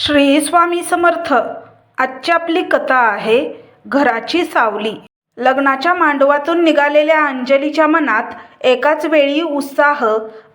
श्री स्वामी समर्थ. आजची आपली कथा आहे घराची सावली. लग्नाच्या मांडवातून निघालेल्या अंजलीच्या मनात एकाच वेळी उत्साह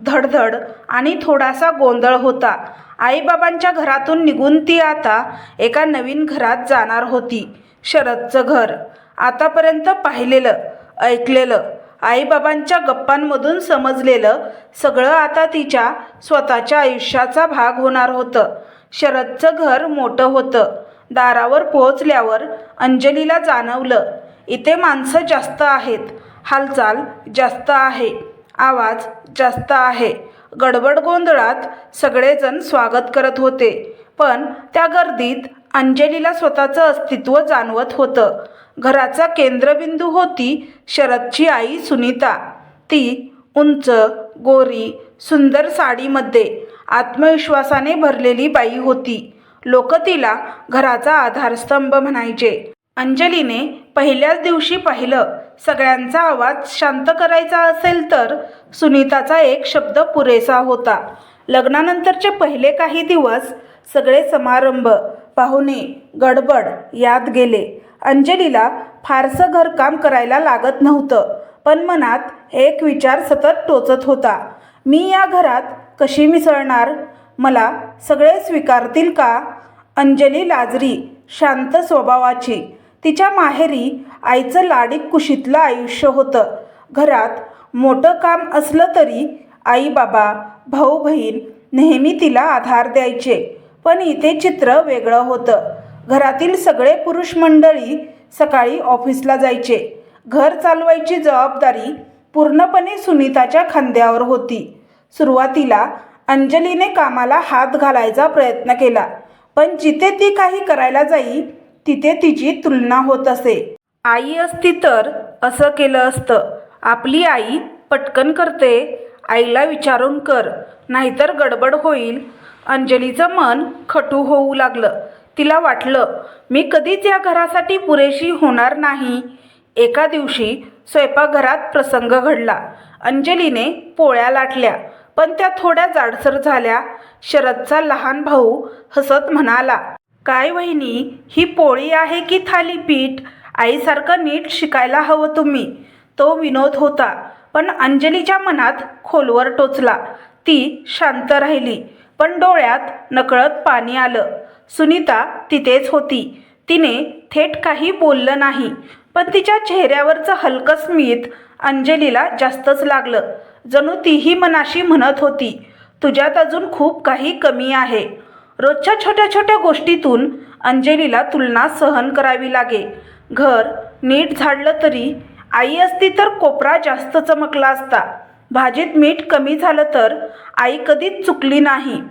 धडधड आणि थोडासा गोंधळ होता. आईबाबांच्या घरातून निघून ती आता एका नवीन घरात जाणार होती. शरदचं घर. आतापर्यंत पाहिलेलं ऐकलेलं आईबाबांच्या गप्पांमधून समजलेलं सगळं आता तिच्या स्वतःच्या आयुष्याचा भाग होणार होतं. शरदचं घर मोठं होतं. दारावर पोहोचल्यावर अंजलीला जाणवलं इथे माणसं जास्त आहेत. हालचाल जास्त आहे. आवाज जास्त आहे. गडबड गोंधळात सगळेजण स्वागत करत होते. पण त्या गर्दीत अंजलीला स्वतःचं अस्तित्व जाणवत होतं. घराचा केंद्रबिंदू होती शरदची आई सुनीता. ती उंच गोरी सुंदर साडीमध्ये आत्मविश्वासाने भरलेली बाई होती. लोक तिला घराचा आधारस्तंभ म्हणायचे. अंजलीने पहिल्याच दिवशी पाहिलं सगळ्यांचा आवाज शांत करायचा असेल तर सुनीताचा एक शब्द पुरेसा होता. लग्नानंतरचे पहिले काही दिवस सगळे समारंभ पाहुणे गडबड यात गेले. अंजलीला फारसं घरकाम करायला लागत नव्हतं पण मनात एक विचार सतत टोचत होता. मी या घरात कशी मिसळणार? मला सगळे स्वीकारतील का? अंजली लाजरी शांत स्वभावाची. तिच्या माहेरी आईचं लाडीक कुशीतलं आयुष्य होतं. घरात मोठं काम असलं तरी आई बाबा भाऊ बहीण नेहमी तिला आधार द्यायचे. पण इथे चित्र वेगळं होतं. घरातील सगळे पुरुष मंडळी सकाळी ऑफिसला जायचे. घर चालवायची जबाबदारी पूर्णपणे सुनीताच्या खांद्यावर होती. सुरुवातीला अंजलीने कामाला हात घालायचा प्रयत्न केला पण जिथे ती काही करायला जाई तिथे तिची तुलना होत असे. आई असती तर असं केलं असतं. आपली आई पटकन करते आईला विचारून कर नाहीतर गडबड होईल. अंजलीचं मन खटू होऊ लागलं. तिला वाटलं मी कधीच या घरासाठी पुरेशी होणार नाही. एका दिवशी स्वयंपाकघरात प्रसंग घडला. अंजलीने पोळ्या लाटल्या. पण त्या थोड्या जाडसर झाल्या. शरदचा लहान भाऊ हसत म्हणाला काय वहिनी ही पोळी आहे की थालीपीठ आईसारखं नीट शिकायला हवं तुम्ही. तो विनोद होता पण अंजलीच्या मनात खोलवर टोचला. ती शांत राहिली पण डोळ्यात नकळत पाणी आलं. सुनीता तिथेच होती. तिने थेट काही बोललं नाही पण तिच्या चेहऱ्यावरचं हलकं स्मित अंजलीला जास्तच लागलं. जणू तीही मनाशी म्हणत होती तुझ्यात अजून खूप काही कमी आहे. रोजच्या छोट्या छोट्या गोष्टीतून अंजलीला तुलना सहन करावी लागे. घर नीट झाडलं तरी आई असती तर कोपरा जास्त चमकला असता. भाजीत मीठ कमी झालं तर आई कधीच चुकली नाही.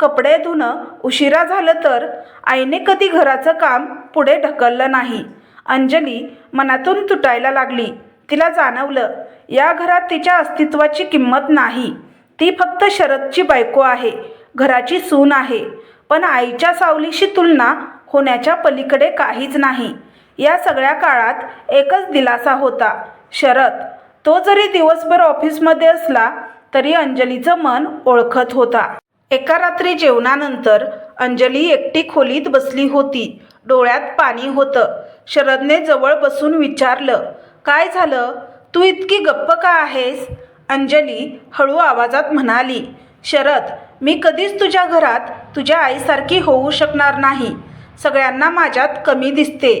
कपडे धुणं उशिरा झालं तर आईने कधी घराचं काम पुढे ढकललं नाही. अंजली मनातून तुटायला लागली. तिला जाणवलं या घरात तिच्या अस्तित्वाची किंमत नाही. ती फक्त शरदची बायको आहे घराची सून आहे. पण आईच्या सावलीशी तुलना होण्याच्या पलीकडे काहीच नाही. या सगळ्या काळात एकच दिलासा होता शरद. तो जरी दिवसभर ऑफिसमध्ये असला तरी अंजलीचं मन ओळखत होता. एका रात्री जेवणानंतर अंजली एकटी खोलीत बसली होती. डोळ्यात पाणी होतं. शरदने जवळ बसून विचारलं काय झालं? तू इतकी गप्प का आहेस? अंजली हळू आवाजात म्हणाली शरद मी कधीच तुझ्या घरात तुझ्या आईसारखी होऊ शकणार नाही. सगळ्यांना माझ्यात कमी दिसते.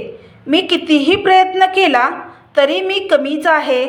मी कितीही प्रयत्न केला तरी मी कमीच आहे.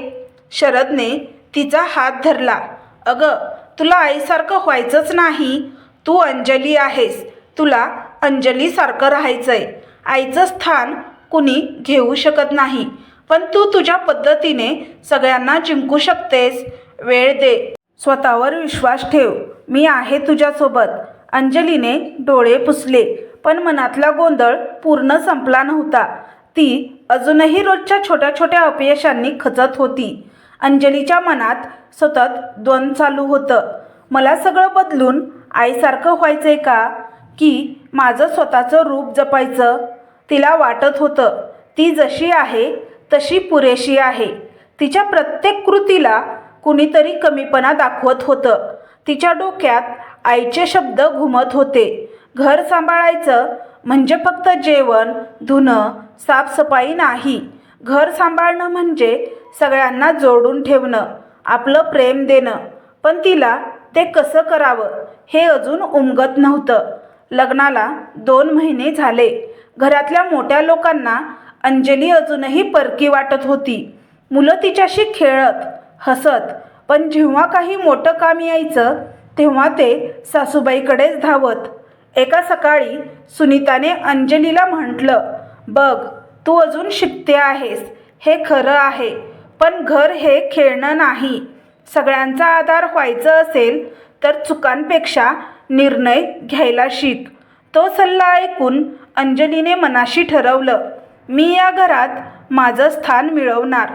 शरदने तिचा हात धरला अगं तुला आईसारखं व्हायचंच नाही. तू अंजली आहेस. तुला अंजलीसारखं राहायचंय. आईचं स्थान कुणी घेऊ शकत नाही. पण तू तुझ्या पद्धतीने सगळ्यांना जिंकू शकतेस. वेळ दे. स्वतःवर विश्वास ठेव. मी आहे तुझ्यासोबत. अंजलीने डोळे पुसले पण मनातला गोंधळ पूर्ण संपला नव्हता. ती अजूनही रोजच्या छोट्या छोट्या अपयशांनी खचत होती. अंजलीच्या मनात सतत द्वंद चालू होतं. मला सगळं बदलून आईसारखं व्हायचंय का? की माझं स्वतःचं रूप जपायचं? तिला वाटत होतं ती जशी आहे तशी पुरेशी आहे. तिच्या प्रत्येक कृतीला कुणीतरी कमीपणा दाखवत होतं. तिच्या डोक्यात आईचे शब्द घुमत होते. घर सांभाळायचं म्हणजे फक्त जेवण धुणं साफसफाई नाही. घर सांभाळणं म्हणजे सगळ्यांना जोडून ठेवणं आपलं प्रेम देणं. पण तिला ते कसं करावं हे अजून उमगत नव्हतं. लग्नाला दोन महिने झाले. घरातल्या मोठ्या लोकांना अंजली अजूनही परकी वाटत होती. मुलं तिच्याशी खेळत हसत पण जेव्हा काही मोठं काम यायचं तेव्हा ते सासूबाईकडेच धावत. एका सकाळी सुनीताने अंजलीला म्हटलं बघ तू अजून शिकते आहेस. हे खरं आहे पण घर हे खेळणं नाही. सगळ्यांचा आधार व्हायचं असेल तर चुकांपेक्षा निर्णय घ्यायला शिक. तो सल्ला ऐकून अंजलीने मनाशी ठरवलं. मी या घरात माझं स्थान मिळवणार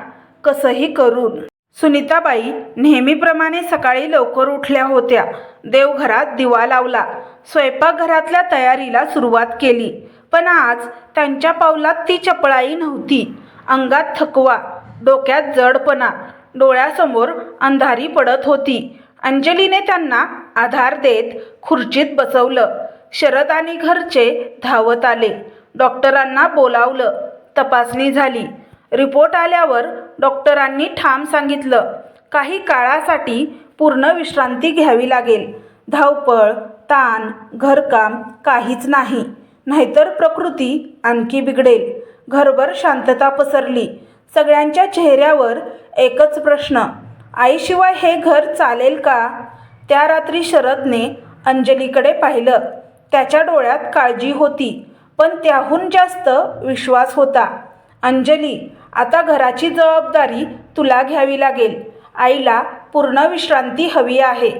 कसंही करून. सुनीताबाई नेहमीप्रमाणे सकाळी लवकर उठल्या होत्या. देवघरात दिवा लावला. स्वयंपाकघरातल्या तयारीला सुरुवात केली. पण आज त्यांच्या पावलात ती चपळाई नव्हती. अंगात थकवा डोक्यात जडपणा डोळ्यासमोर अंधारी पडत होती. अंजलीने त्यांना आधार देत खुर्चीत बसवलं. शरद आणि घरचे धावत आले. डॉक्टरांना बोलावलं. तपासणी झाली. रिपोर्ट आल्यावर डॉक्टरांनी ठाम सांगितलं काही काळासाठी पूर्ण विश्रांती घ्यावी लागेल. धावपळ ताण घरकाम काहीच नाही. नाहीतर प्रकृती आणखी बिघडेल. घरभर शांतता पसरली. सगळ्यांच्या चेहऱ्यावर एकच प्रश्न आईशिवाय हे घर चालेल का? त्या रात्री शरदने अंजलीकडे पाहिलं. त्याच्या डोळ्यात काळजी होती. पण त्याहून जास्त विश्वास होता. अंजली आता घराची जबाबदारी तुला घ्यावी लागेल. आईला पूर्ण विश्रांती हवी आहे.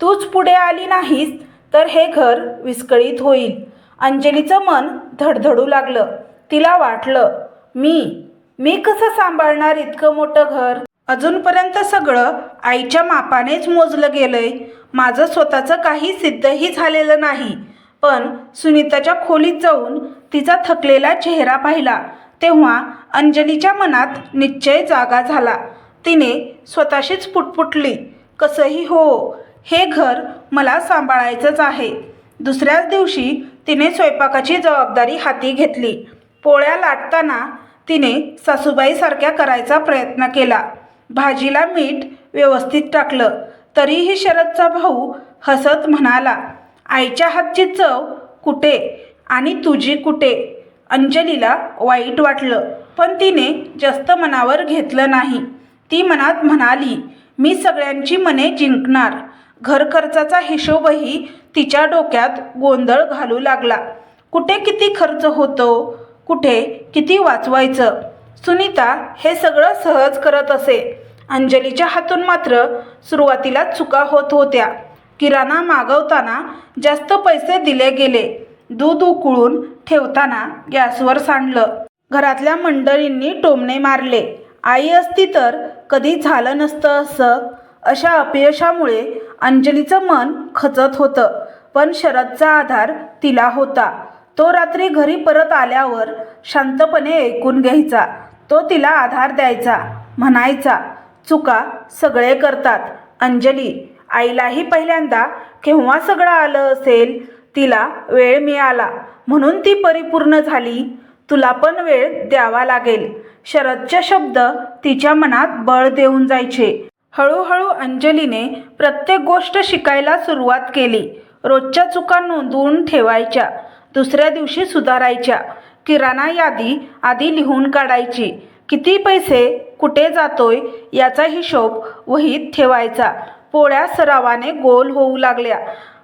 तूच पुढे आली नाहीस तर हे घर विस्कळीत होईल. अंजलीचं मन धडधडू लागलं. तिला वाटलं मी मी कसं सांभाळणार इतकं मोठं घर? अजूनपर्यंत सगळं आईच्या मापानेच मोजलं गेलंय. माझं स्वतःचं काही सिद्धही झालेलं नाही. पण सुनीताच्या खोलीत जाऊन तिचा थकलेला चेहरा पाहिला. तेव्हा अंजलीच्या मनात निश्चय जागा झाला. तिने स्वतःशीच पुटपुटली. कसंही हो हे घर मला सांभाळायचंच आहे. दुसऱ्याच दिवशी तिने स्वयंपाकाची जबाबदारी हाती घेतली. पोळ्या लाटताना तिने सासूबाईसारख्या करायचा प्रयत्न केला. भाजीला मीठ व्यवस्थित टाकलं. तरीही शरदचा भाऊ हसत म्हणाला आईच्या हातची चव कुठे आणि तुझी कुठे? अंजलीला वाईट वाटलं पण तिने जास्त मनावर घेतलं नाही. ती मनात म्हणाली मी सगळ्यांची मने जिंकणार. घरखर्चाचा हिशोबही तिच्या डोक्यात गोंधळ घालू लागला. कुठे किती खर्च होतो? कुठे किती वाचवायचं? सुनीता हे सगळं सहज करत असे. अंजलीच्या हातून मात्र सुरुवातीला चुका होत होत्या. किराणा मागवताना जास्त पैसे दिले गेले. दूध उकळून ठेवताना गॅसवर सांडलं. घरातल्या मंडळींनी टोमणे मारले. आई असती तर कधी झालं नसतं असं. अशा अपयशामुळे अंजलीचं मन खचत होतं पण शरदचा आधार तिला होता. तो रात्री घरी परत आल्यावर शांतपणे ऐकून घ्यायचा. तो तिला आधार द्यायचा म्हणायचा चुका सगळे करतात अंजली. आईलाही पहिल्यांदा केव्हा सगळं आलं असेल तिला वेळ मिळाला. म्हणून ती परिपूर्ण झाली. तुला पण वेळ द्यावा लागेल. शरदचे शब्द तिच्या मनात बळ देऊन जायचे. हळूहळू अंजलीने प्रत्येक गोष्ट शिकायला सुरुवात केली. रोजच्या चुका नोंदवून ठेवायच्या. दुसऱ्या दिवशी सुधारायच्या. किराणा यादी आधी लिहून काढायची. किती पैसे कुठे जातोय याचा हिशोब वहीत ठेवायचा. पोळ्या सरावाने गोल होऊ लागल्या.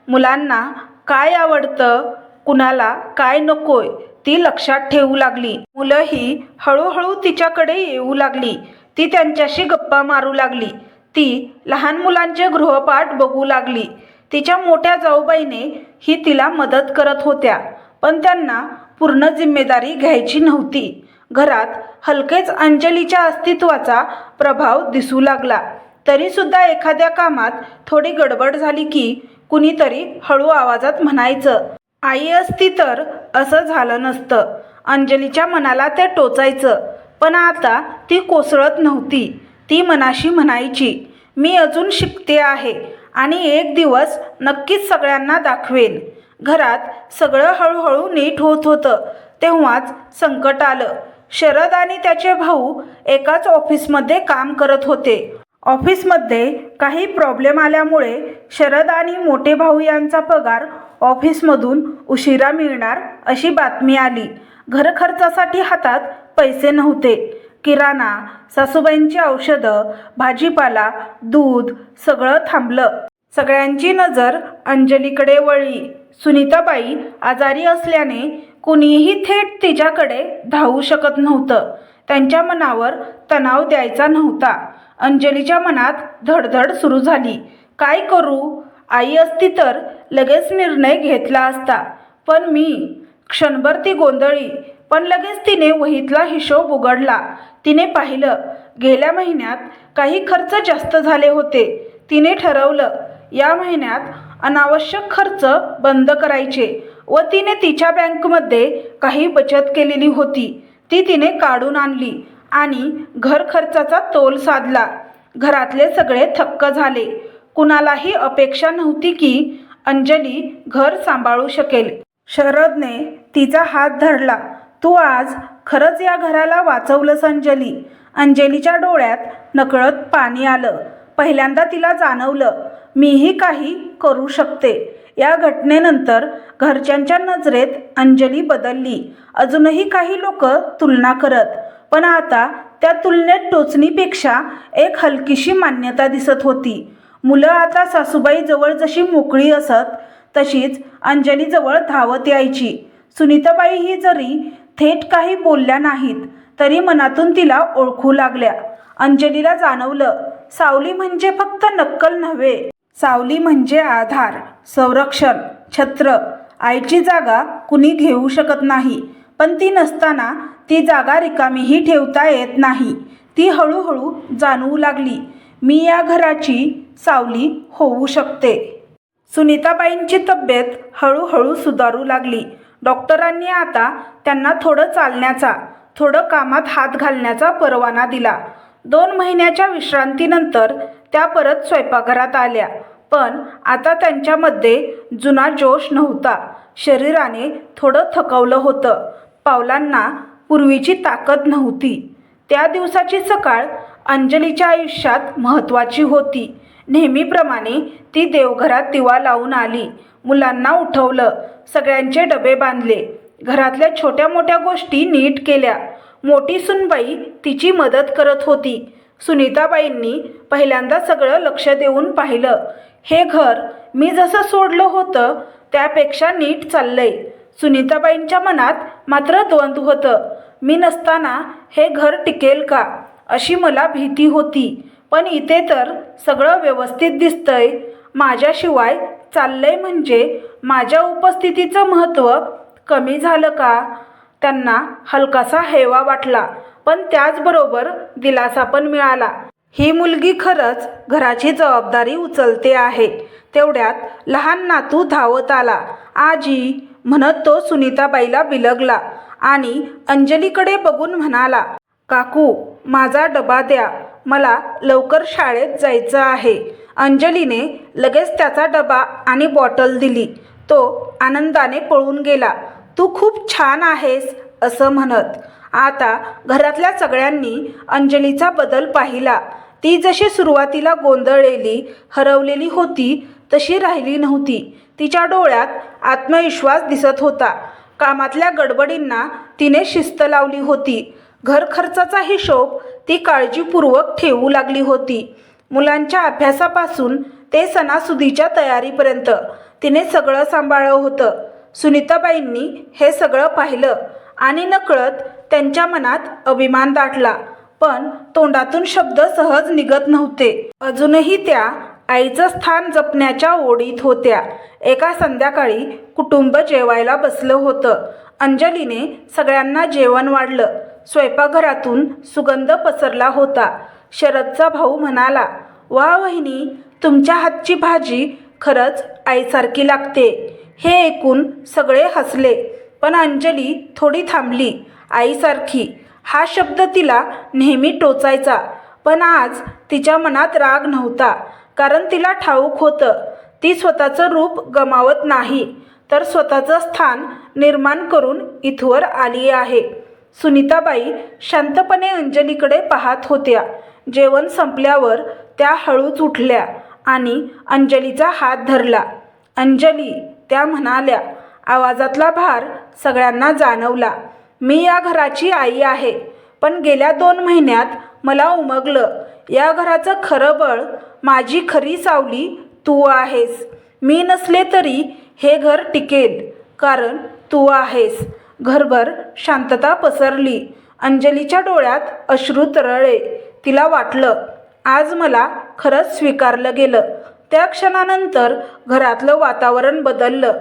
मुलांना काय आवडतं? कुणाला काय नकोय? ती लक्षात ठेवू लागली. मुलंही हळूहळू तिच्याकडे येऊ लागली. ती त्यांच्याशी गप्पा मारू लागली. ती लहान मुलांचे गृहपाठ बघू लागली. तिच्या मोठ्या जाऊबाईने ही तिला मदत करत होत्या पण त्यांना पूर्ण जिम्मेदारी घ्यायची नव्हती. घरात हलकेच अंजलीच्या अस्तित्वाचा प्रभाव दिसू लागला. तरीसुद्धा एखाद्या कामात थोडी गडबड झाली की कुणीतरी हळू आवाजात म्हणायचं आई असती तर असं झालं नसतं अंजलीच्या मनाला ते टोचायचं पण आता ती कोसळत नव्हती. ती मनाशी म्हणायची मी अजून शिकते आहे आणि एक दिवस नक्कीच सगळ्यांना दाखवेन. घरात सगळं हळूहळू नीट होत होतं. तेव्हाच संकट आलं. शरद आणि त्याचे भाऊ एकाच ऑफिसमध्ये काम करत होते. ऑफिसमध्ये काही प्रॉब्लेम आल्यामुळे शरद आणि मोठे भाऊ यांचा पगार ऑफिसमधून उशिरा मिळणार अशी बातमी आली. घरखर्चासाठी हातात पैसे नव्हते. किराणा सासूबाईंची औषधं भाजीपाला दूध सगळं थांबलं. सगळ्यांची नजर अंजलीकडे वळली. सुनीताबाई आजारी असल्याने कुणीही थेट तिच्याकडे धावू शकत नव्हतं. त्यांच्या मनावर तणाव द्यायचा नव्हता. अंजलीच्या मनात धडधड सुरू झाली. काय करू? आई असती तर लगेच निर्णय घेतला असता. पण मी क्षणभर ती गोंधळी पण लगेच तिने वहीतला हिशोब उघडला. तिने पाहिलं गेल्या महिन्यात काही खर्च जास्त झाले होते. तिने ठरवलं या महिन्यात अनावश्यक खर्च बंद करायचे व तिने तिच्या बँकमध्ये काही बचत केलेली होती. ती तिने काढून आणली. आणि घर खर्चाचा तोल साधला. घरातले सगळे थक्क झाले. कुणालाही अपेक्षा नव्हती की अंजली घर सांभाळू शकेल. शरदने तिचा हात धरला. तू आज खरंच या घराला वाचवलंस अंजली. अंजलीच्या डोळ्यात नकळत पाणी आलं. पहिल्यांदा तिला जाणवलं मीही काही करू शकते. या घटनेनंतर घरच्यांच्या नजरेत अंजली बदलली. अजूनही काही लोक तुलना करत पण आता त्या तुलनेत टोचणीपेक्षा एक हलकीशी मान्यता दिसत होती. मुलं आता सासूबाई जवळ जशी मोकळी असत तशीच अंजलीजवळ धावत यायची. सुनीताबाई ही जरी थेट काही बोलल्या नाहीत तरी मनातून तिला ओळखू लागल्या. अंजलीला जाणवलं सावली म्हणजे फक्त नक्कल नव्हे. सावली म्हणजे आधार संरक्षण छत्र. आईची जागा कुणी घेऊ शकत नाही. पण ती नसताना ती जागा रिकामीही ठेवता येत नाही. ती हळूहळू जाणवू लागली. मी या घराची सावली होऊ शकते. सुनीताबाईंची तब्येत हळूहळू सुधारू लागली. डॉक्टरांनी आता त्यांना थोडं चालण्याचा थोडं कामात हात घालण्याचा परवाना दिला. दोन महिन्याच्या विश्रांतीनंतर त्या परत स्वयंपाकघरात आल्या. पण आता त्यांच्यामध्ये जुना जोश नव्हता. शरीराने थोडं थकवलं होतं. पावलांना पूर्वीची ताकद नव्हती. त्या दिवसाची सकाळ अंजलीच्या आयुष्यात महत्त्वाची होती. नेहमीप्रमाणे ती देवघरात दिवा लावून आली. मुलांना उठवलं. सगळ्यांचे डबे बांधले. घरातल्या छोट्या मोठ्या गोष्टी नीट केल्या. मोठी सुनबाई तिची मदत करत होती. सुनीताबाईंनी पहिल्यांदा सगळं लक्ष देऊन पाहिलं. हे घर मी जसं सोडलं होतं त्यापेक्षा नीट चाललंय. सुनीताबाईंच्या मनात मात्र द्वंद्व होतं. मी नसताना हे घर टिकेल का? अशी मला भीती होती. पण इथे तर सगळं व्यवस्थित दिसतंय. माझ्याशिवाय चाललंय म्हणजे माझ्या उपस्थितीचं महत्त्व कमी झालं का? त्यांना हलकासा हेवा वाटला पण त्याचबरोबर दिलासा पण मिळाला. ही मुलगी खरंच घराची जबाबदारी उचलते आहे. तेवढ्यात लहान नातू धावत आला. आजी म्हणत तो सुनीताबाईला बिलगला आणि अंजलीकडे बघून म्हणाला काकू माझा डबा द्या. मला लवकर शाळेत जायचं आहे. अंजलीने लगेच त्याचा डबा आणि बॉटल दिली. तो आनंदाने पळून गेला. तू खूप छान आहेस असं म्हणत. आता घरातल्या सगळ्यांनी अंजलीचा बदल पाहिला. ती जशी सुरुवातीला गोंधळलेली हरवलेली होती तशी राहिली नव्हती. तिच्या डोळ्यात आत्मविश्वास दिसत होता. कामातल्या गडबडींना तिने शिस्त लावली होती. घरखर्चाचा हिशोब ती काळजीपूर्वक ठेवू लागली होती. मुलांच्या अभ्यासापासून ते सणासुदीच्या तयारीपर्यंत तिने सगळं सांभाळलं होतं. सुनीताबाईंनी हे सगळं पाहिलं आणि नकळत त्यांच्या मनात अभिमान दाटला. पण तोंडातून शब्द सहज निघत नव्हते. अजूनही त्या आईचं स्थान जपण्याच्या ओढीत होत्या. एका संध्याकाळी कुटुंब जेवायला बसलं होतं. अंजलीने सगळ्यांना जेवण वाढलं. स्वयंपाकघरातून सुगंध पसरला होता. शरदचा भाऊ म्हणाला वा वहिनी तुमच्या हातची भाजी खरंच आईसारखी लागते. हे ऐकून सगळे हसले. पण अंजली थोडी थांबली. आईसारखी. हा शब्द तिला नेहमी टोचायचा. पण आज तिच्या मनात राग नव्हता. कारण तिला ठाऊक होतं. ती स्वतःचं रूप गमावत नाही. तर स्वतःचं स्थान निर्माण करून इथवर आली आहे. सुनीताबाई शांतपणे अंजलीकडे पाहत होत्या. जेवण संपल्यावर त्या हळूच उठल्या आणि अंजलीचा हात धरला. अंजली त्या म्हणाल्या आवाजातला भार सगळ्यांना जाणवला. मी या घराची आई आहे. पण गेल्या दोन महिन्यात मला उमगलं. या घराचं खरं बळ माझी खरी सावली तू आहेस. मी नसले तरी हे घर टिकेल कारण तू आहेस. घरभर शांतता पसरली. अंजलीच्या डोळ्यात अश्रू तरळे. तिला वाटलं आज मला खरंच स्वीकारलं गेलं. त्या क्षणानंतर घरातलं वातावरण बदललं.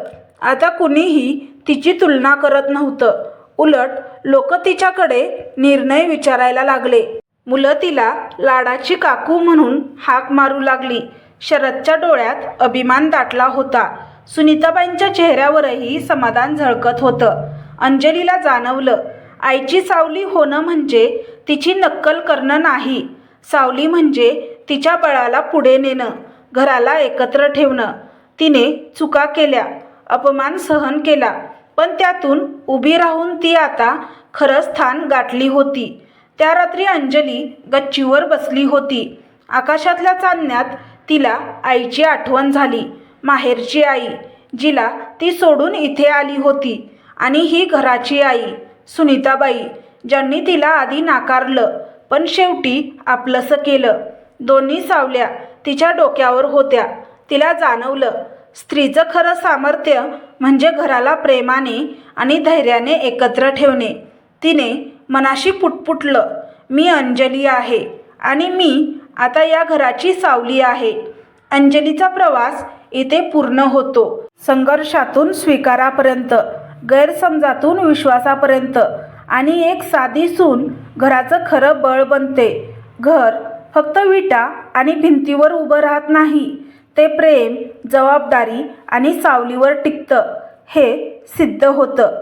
आता कुणीही तिची तुलना करत नव्हतं. उलट लोक तिच्याकडे निर्णय विचारायला लागले. मुलं तिला लाडाची काकू म्हणून हाक मारू लागली. शरदच्या डोळ्यात अभिमान दाटला होता. सुनीताबाईंच्या चेहऱ्यावरही समाधान झळकत होतं. अंजलीला जाणवलं आईची सावली होणं म्हणजे तिची नक्कल करणं नाही. सावली म्हणजे तिच्या बळाला पुढे नेणं घराला एकत्र ठेवणं. तिने चुका केल्या अपमान सहन केला पण त्यातून उभी राहून ती आता खरं स्थान गाठली होती. त्या रात्री अंजली गच्चीवर बसली होती. आकाशातल्या चांदण्यात तिला आईची आठवण झाली. माहेरची आई जिला ती सोडून इथे आली होती आणि ही घराची आई सुनीताबाई ज्यांनी तिला आधी नाकारलं पण शेवटी आपलंसं केलं. दोन्ही सावल्या तिच्या डोक्यावर होत्या. तिला जाणवलं स्त्रीचं खरं सामर्थ्य म्हणजे घराला प्रेमाने आणि धैर्याने एकत्र ठेवणे. तिने मनाशी पुटपुटलं मी अंजली आहे आणि मी आता या घराची सावली आहे. अंजलीचा प्रवास इथे पूर्ण होतो. संघर्षातून स्वीकारापर्यंत गैरसमजातून विश्वासापर्यंत आणि एक साधी सून घराचं खरं बळ बनते. घर फक्त विटा आणि भिंतीवर उभं राहत नाही. ते प्रेम जबाबदारी आणि सावलीवर टिकतं. हे सिद्ध होतं.